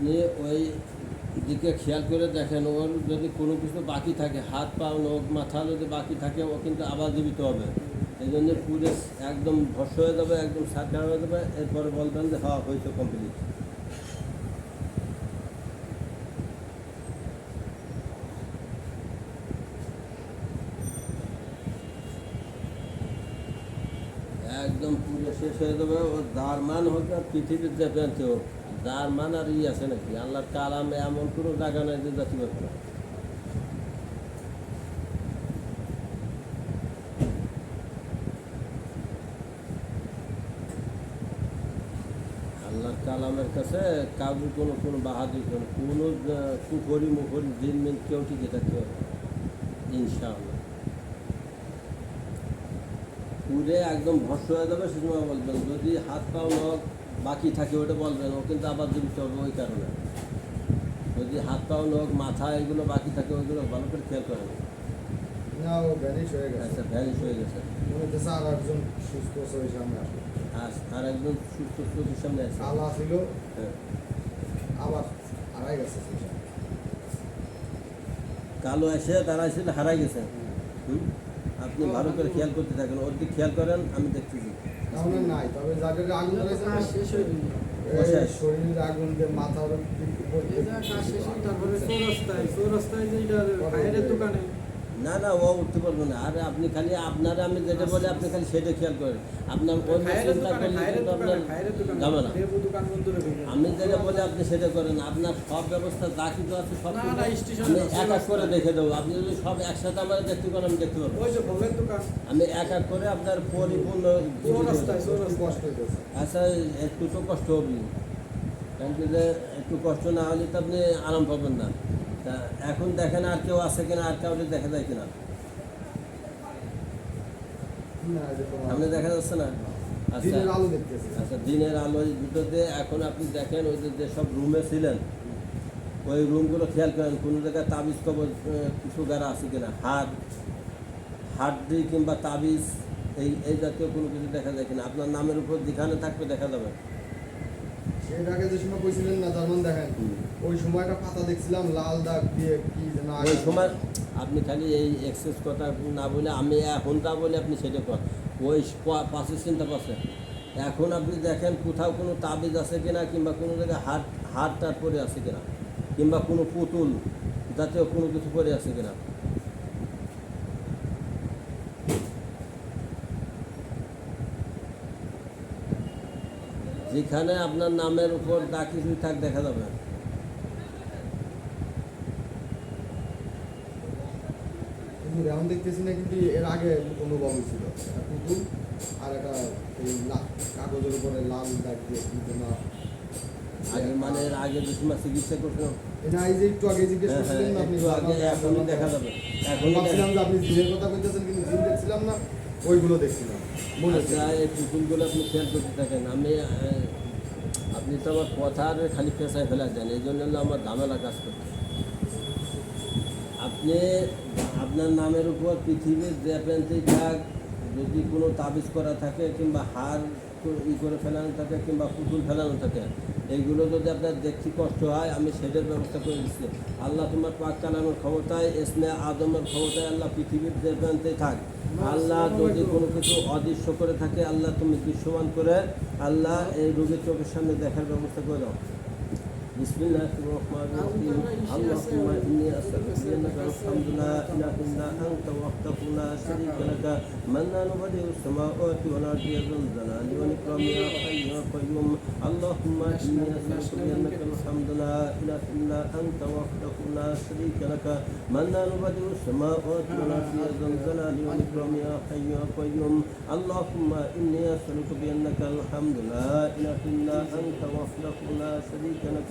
আপনি ওই দিকে খেয়াল করে দেখেন, ওর যদি কোনো কিছু বাকি থাকে, হাত পা নখ, মাথা যদি বাকি থাকে, ও কিন্তু আবার জীবিত হবে। এই জন্য পুরে একদম ভস্য হয়ে যাবে, একদম সার্কার হয়ে যাবে, এরপরে বলবেন যে হওয়া হয়েছে কমপ্লিট একদম পুরো শেষ হয়ে যাবে ও যার মান হোক আর পৃথিবীর যে প্রান্তে হোক যার মানার ই আছে নাকি? আল্লাহর কালামে এমন কোনো জায়গা নাই যে জাতি ব্যাপার আল্লাহর কালামের কাছে কাউকে কোনো কোনো বাহাদুর কোনো কোনো কুফরি মুখরি দিন কেউ টিকে থাকতে হবে ইনশাআল্লাহ। পুরে একদম ভস্য হয়ে যাবে, সে বলবেন, যদি হাত পাও নখ বাকি থাকে ওটা বলবেন ও কিন্তু আবার জীবিত হবে ওই কারণে। যদি হাত পাও নখ মাথা এগুলো বাকি থাকে ওইগুলো ভালো করে খেয়াল করেন না ও ভ্যানিশ হয়ে গেছে। আচ্ছা ভ্যানিশ হয়ে গেছে। মনে হচ্ছে আর একজন সুস্থ শরীর সামনে আসলো আর আর একজন সুস্থ চোখের সামনে আছে। কালা ছিল হ্যাঁ। আবার হারাই গেছে সেই সামনে। কালো এসে হারাই গেছে? আপনি ভালো করে খেয়াল করতে থাকেন। ওর দিকে খেয়াল করেন আমি দেখতেছি। তাহলে নাই তবে যাদের আগুন ধরেছে শেষ হয়ে। শরীরের আগুন দিয়ে মাথার তারপরে চৌরাস্তায় চৌরাস্তায় যে এটা বাইরের দোকানে না না ও উঠতে পারব না। আরে আপনি খালি আপনারা আমি যেটা বলে আপনি খালি সেটা খেয়াল করেন। আপনার অন্য চিন্তা করলে কিন্তু আপনার যাবে না। আমি যেটা বলে আপনি সেটা করেন। আপনার সব ব্যবস্থা যা কিছু আছে সব আমি এক এক করে দেখে দেবো। আপনি যদি সব একসাথে আমার দেখতে পারেন আমি দেখতে পারব। দোকান। আমি এক এক করে আপনার পরিপূর্ণ আচ্ছা একটু তো কষ্ট হবে কারণ একটু কষ্ট না হলে তো আপনি আরাম পাবেন না। তা এখন দেখেন আর কেউ আছে কিনা আর কাউকে দেখা যায় কিনা। না, এই যে তোমার সামনে দেখা যাচ্ছে না? আচ্ছা। দিনের আলো দেখতেছি। আচ্ছা দিনের ভিতরে এখন আপনি দেখেন ওই যে যেসব রুমে ছিলেন ওই রুমগুলো খেয়াল করেন কোনো জায়গায় তাবিজ আহ, কিছু গাড়া আছে কিনা? হাত হাড্ডি কিংবা তাবিজ এই এই জাতীয় কোনো কিছু দেখা যায় কিনা? আপনার নামের উপর যেখানে থাকবে দেখা যাবে। এর আগে যে সময় কইছিলেন না জার্মান দেখেন ওই সময়টা পাতা দেখছিলাম লাল দাগ দিয়ে কি ওই সময় আপনি খালি এই এক্সেস কথা না বলে আমি এখন তা বলে আপনি সেটা কর। ওই পাশে চিন্তা পাশে এখন আপনি দেখেন কোথাও কোনো তাবিজ আছে কিনা কিংবা কোনো জায়গায় হাট হাট টাট পরে আছে কিনা কিংবা কোনো পুতুল জাতীয় কোনো কিছু পরে আছে কিনা। যেখানে আপনার নামের উপর দা কিছুই থাক দেখা যাবে। এখন দেখতেছি না কিন্তু এর আগে অনুভব হয়েছিল। একটা পুতুল আর একটা এই কাগজের উপরে লাল দাগ দিয়ে কি যেন আগে মানে এর আগে যে সময় চিকিৎসা করছিলাম না, এই যে একটু আগে জিজ্ঞেস হ্যাঁ, করছিলেন হ্যাঁ, আপনি আগে এখনই দেখা যাবে। আপনি জিনের কথা কিন্তু জিন দেখছিলাম না। ওইগুলো দেখছিলাম মনে আচ্ছা আপনি খেয়াল করতে থাকেন, আমি আপনি তো আমার কথা আর খালি পেশায় ফেলা দেন এই জন্য আমার ঝামেলা কাজ করতে আপনি, আপনার নামের উপর পৃথিবীর যে প্রান্তিক থাক যদি কোনো তাবিজ করা থাকে কিংবা হার ই করে ফেলানো থাকে কিংবা পুতুল ফেলানো থাকে, এইগুলো যদি আপনার দেখতে কষ্ট হয়, আমি সেটার ব্যবস্থা করে দিচ্ছি। আল্লাহ তোমার পাক চালানোর ক্ষমতায় এসমে আদমের ক্ষমতায় আল্লাহ পৃথিবীর যে থাক আল্লাহ যদি কোনো কিছু অদৃশ্য করে থাকে, আল্লাহ তুমি দৃশ্যমান করে? আল্লাহ এই রোগীর চোখের সামনে দেখার ব্যবস্থা করে দাও। بسم الله الرحمن الرحيم. اللهم إني أسألك انك الحمد لا إله إلا أنت وحدك لا شريك لك. من لا نبدئ السماوات والارض يا ذا الجلال والإكرام يا حي يا قيوم. اللهم إني أسألك انك الحمد لا إله إلا أنت وحدك لا شريك لك. من لا نبدئ السماوات والارض يا ذا الجلال والإكرام يا حي يا قيوم. اللهم إني أسألك بأنك الحمد لا إله إلا أنت وحدك لا شريك لك.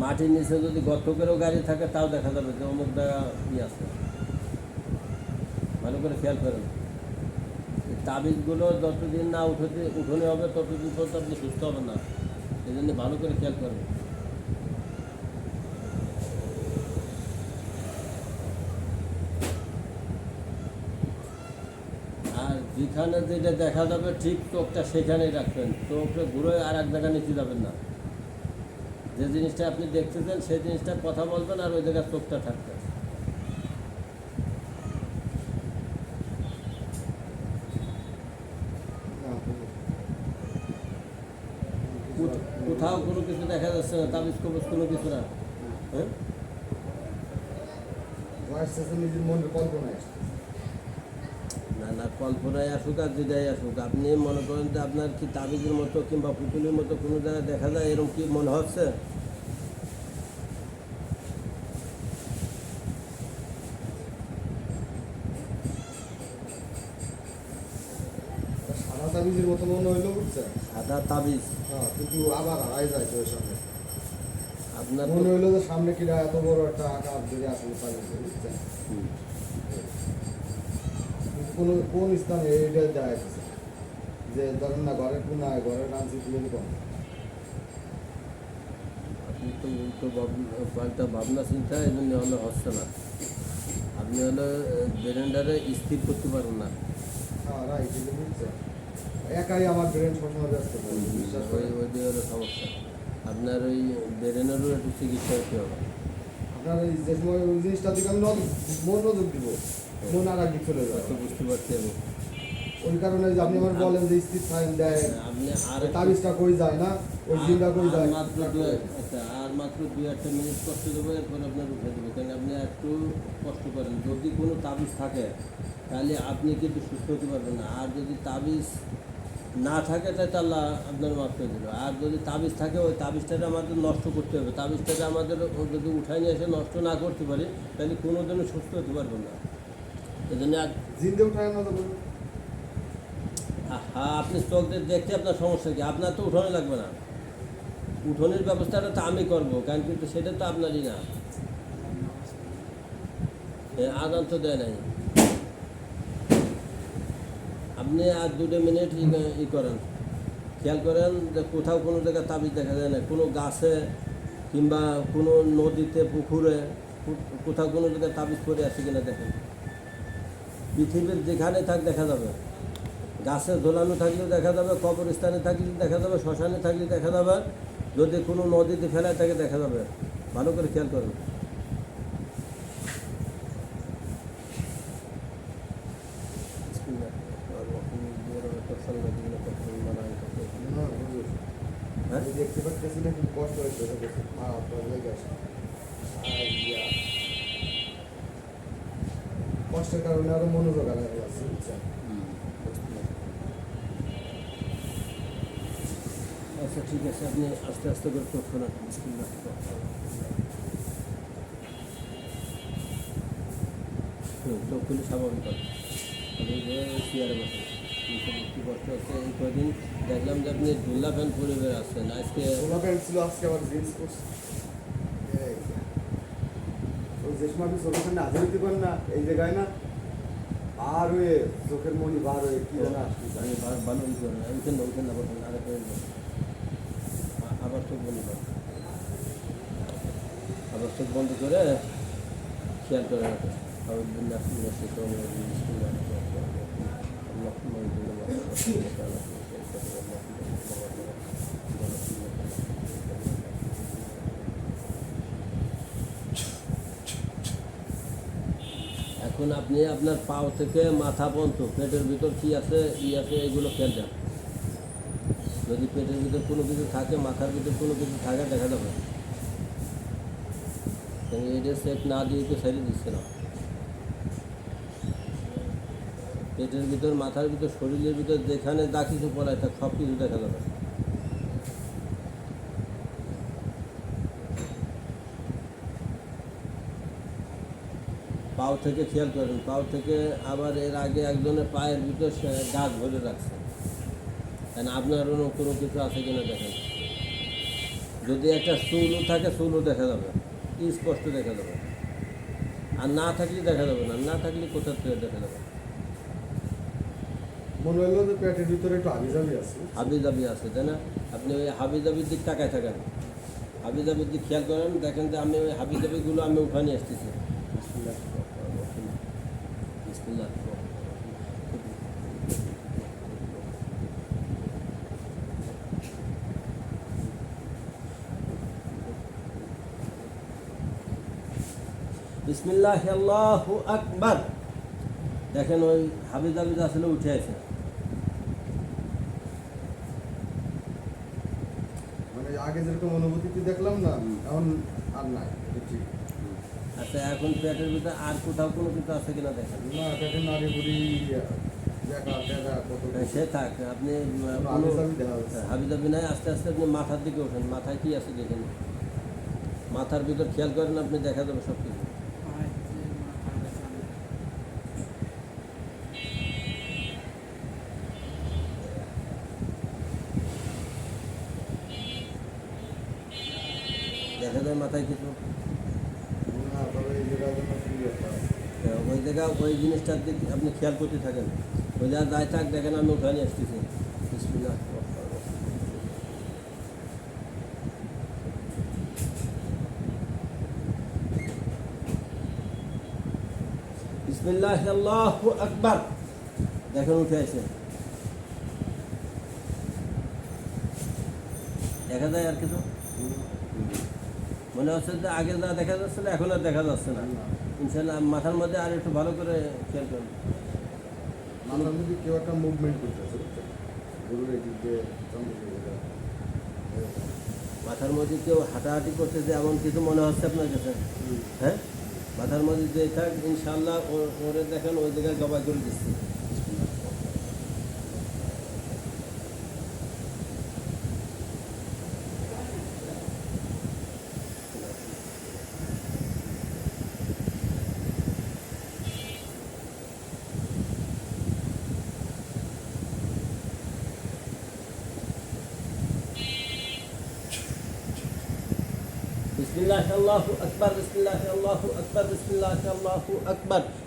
মাটির নিচে যদি গর্ত করেও গাড়ি থাকে, তাও দেখা যাবে যে অমুক জায়গা ই আছে। ভালো করে খেয়াল করেন। তাবিজগুলো যতদিন না উঠোতে উঠোনে হবে, ততদিন পর্যন্ত আপনি সুস্থ হবেন না। এই জন্য ভালো করে খেয়াল করবেন আর যেখানে যেটা দেখা যাবে, ঠিক চোখটা সেখানেই রাখবেন। চোখটা ঘুরে আর এক জায়গায় নিচে যাবেন না। যে জিনিসটা আপনি দেখতেছেন, সেই জিনিসটা কথা বলবেন আর ওই জায়গায় চোখটা থাকবে। কোথাও কোনো কিছু দেখা যাচ্ছে না, তাবিজ কবজ কোনো কিছু না। হ্যাঁ? নিজের মনের কল্পনায় না না কল্পনায় আসুক আর যেটাই আসুক। আপনি মনে করেন যে আপনার কি তাবিজের মতো কিংবা পুতুলের মতো কোনো জায়গায় দেখা যায়? এরকম কি মনে হচ্ছে? সাদা তাবিজের মতো মনে হইল সাদা তাবিজ? হ্যাঁ কিন্তু আবার হারাই যায় চোখের সামনে। আপনার মনে হইল যে সামনে এত বড় একটা আকার যদি আসলে কোনো কোন স্থানে এইটা দেখা যাচ্ছে যে ধরেন না ঘরের কোনায় ঘরের কাঞ্চি তুলে তো ভাব- ভাবনা চিন্তা এই জন্য হলে হচ্ছে না। আপনি হলো ব্রেন্ডারে স্থির করতে পারেন না। হ্যাঁ রাইট এটা একাই আমার ব্রেন সবসময় ব্যস্ত ওই হলো সমস্যা। আপনার ওই ব্রেনেরও একটু চিকিৎসা হতে হবে। আপনার এই যে সময় ওই জিনিসটা দিকে আমি নজর মনোযোগ দিব। মন আর আগে চলে হয়তো বুঝতে পারছি আমি। ওই কারণে যে আপনি আমার বলেন যে স্থির সাইন দেয় আপনি আর তাবিজটা কই যায় না? ওই জিনটা কই যায়? মাত্র আচ্ছা, আর মাত্র দুই একটা মিনিট কষ্ট দেবো এরপরে আপনার উঠে দেবো। কারণ আপনি একটু কষ্ট করেন। যদি কোনো তাবিজ থাকে তাহলে আপনি কিন্তু সুস্থ হতে পারবেন না? আর যদি তাবিজ না থাকে তাই তাহলে আল্লাহ আপনার মাফ করে দেবে। আর যদি তাবিজ থাকে ওই তাবিজটাকে আমাদের নষ্ট করতে হবে। তাবিজটাকে আমাদের যদি উঠাই নিয়ে এসে নষ্ট না করতে পারি তাহলে কোনো দিনও সুস্থ হতে পারবেন না। এই জন্য আর জিন্দে উঠায় না তো হ্যাঁ আপনি চোখ দিয়ে দেখতে আপনার সমস্যা কি? আপনার তো উঠোনে লাগবে না। উঠোনের ব্যবস্থাটা তো আমি করব কারণ কিন্তু সেটা তো আপনারই না। আদান তো দেয় নাই। আপনি আর দুটো মিনিট ই- ই করেন। খেয়াল করেন যে কোথাও কোনো জায়গায় তাবিজ দেখা যায় না। কোনো গাছে কিংবা কোনো নদীতে পুকুরে কোথাও কোনো জায়গায় তাবিজ করে আছে কিনা দেখেন। পৃথিবীর যেখানে থাক দেখা যাবে। গাছে ঝোলানো থাকলেও দেখা যাবে কবরস্থানে থাকলে দেখা যাবে শ্মশানে থাকলে দেখা যাবে যদি কোনো নদীতে ফেলায় থাকে দেখা যাবে। ভালো করে খেয়াল করুন দেখতে পাচ্ছি না কষ্ট হচ্ছে এটা দেখে মা আপনার লেগে আসে আইয়া। কষ্টের কারণে আরও মনোযোগ যাচ্ছে বুঝছেন? আচ্ছা ঠিক আছে আপনি আস্তে আস্তে করে চোখ খোলেন বিসমিল্লাহ। হুম, চোখ স্বাভাবিক হবে চেয়ারে একটু কষ্ট হচ্ছে এই কদিন দেখলাম যে আপনি ঝুল্লা ফ্যান পরে বের আসছেন আজকে প্যান্ট ছিল আজকে আবার জিন্স করছে যে সময় আপনি চোখের সামনে হাজির দিতে পারেন না, এই জায়গায় না আর ওই চোখের মনি বার হয়ে কি যেন আসছে। আমি করেন আমি কেন ওইখানে আবার আরেক আবার চোখ বন্ধ করেন আবার চোখ বন্ধ করে খেয়াল করে রাখেন আবার দিন নাসি নাসি এখন আপনি আপনার পাও থেকে মাথা পর্যন্ত, পেটের ভিতর কি আছে, ই আছে, এগুলো খেয়াল যান যদি পেটের ভিতর কোনো কিছু থাকে, মাথার ভিতর কোনো কিছু থাকে, দেখা যাবে। এটা সেট না দিয়ে তো সাইডে দিচ্ছে না। পেটের ভিতর, মাথার ভিতর, শরীরের ভিতর যেখানে যা কিছু পড়ায় তা সব কিছু দেখা যাবে। পাও থেকে খেয়াল করেন পাও থেকে আবার এর আগে একজনের পায়ের ভিতর গাছ ভরে রাখছে। কারণ আপনার অন্য কোনো কিছু আছে কিনা দেখেন। যদি একটা চুলও থাকে চুলও দেখা যাবে। স্পষ্ট দেখা যাবে। আর না থাকলে দেখা যাবে না না থাকলে কোথার থেকে দেখা যাবে? মনে হলো যে পেটের ভিতরে একটু আবিজাবি আছে। আছে তাই না? আপনি ওই হাবিজাবির দিক তাকায় থাকেন। হাবি জাবির দিক খেয়াল করেন দেখেন যে আমি ওই হাবিজাবিগুলো আমি উঠে নিয়ে আসতেছি বিসমিল্লাহ বিসমিল্লাহ বিসমিল্লাহ আল্লাহু আকবার। দেখেন ওই হাবিজ হাবিজ আসলে উঠে আছে। মানে আগে যেরকম দেখলাম না এখন আর নাই ঠিক। আচ্ছা এখন পেটের ভিতরে আর কোথাও কোনো কিছু আছে কিনা দেখেন। না বুড়ি হ্যাঁ, সে থাক আপনি হাবিজাবি নাই আস্তে আস্তে আপনি মাথার দিকে ওঠেন মাথায় কি আছে দেখেন। মাথার ভিতর খেয়াল করেন আপনি দেখা যাবে সব কিছু দেখা যায় মাথায় কিছু না তবে এই জায়গার জন্য কি একটা আহ, ওই জায়গা ওই জিনিসটার দিকে আপনি খেয়াল করতে থাকেন। ওই জায়গা যাই থাক, দেখেন আমি ওখানে আসতেছি। বিসমিল্লাহ। বিসমিল্লাহ, আল্লাহু আকবার। দেখেন উঠে আসে। দেখা যায় আর কিছু? মনে হচ্ছে যে আগে যা দেখা যাচ্ছিল এখন আর দেখা যাচ্ছে না। ইনশাল্লাহ মাথার মধ্যে আর একটু ভালো করে খেয়াল করুন। মাথার মধ্যে কেউ একটা মুভমেন্ট করতেছে মাথার মধ্যে কেউ হাঁটাহাঁটি করতেছে এমন কিছু মনে হচ্ছে আপনার কাছে? হ্যাঁ? মাথার মধ্যে যে থাক ইনশাল্লাহ ওরে দেখেন ওই জায়গায় জবাই করে দিচ্ছি।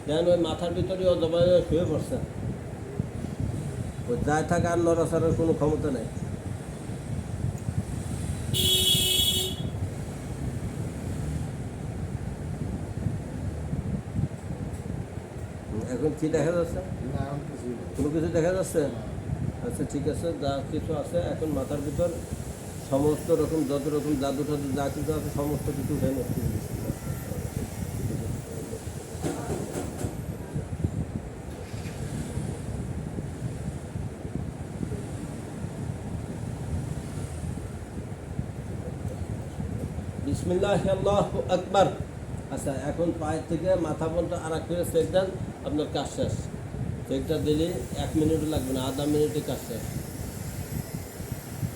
যেন ওই মাথার ভিতরে শুয়ে যায় থাকা আর নড়াচড়ার কোনো ক্ষমতা নেই এখন কি দেখা যাচ্ছে কোনো কিছু দেখা যাচ্ছে আচ্ছা ঠিক আছে যা কিছু আছে এখন মাথার ভিতর সমস্ত রকম, যত রকম জাদু টাদু যা কিছু আছে, সমস্ত কিছু উঠে নিচ্ছে বিসমিল্লাহ আচ্ছা এখন পায়ের থেকে মাথা পর্যন্ত আর এক সেক দেন, আপনার কাজ শেষ। সেকটা দিলে এক মিনিটও লাগবে না, আধা মিনিটে কাজ শেষ।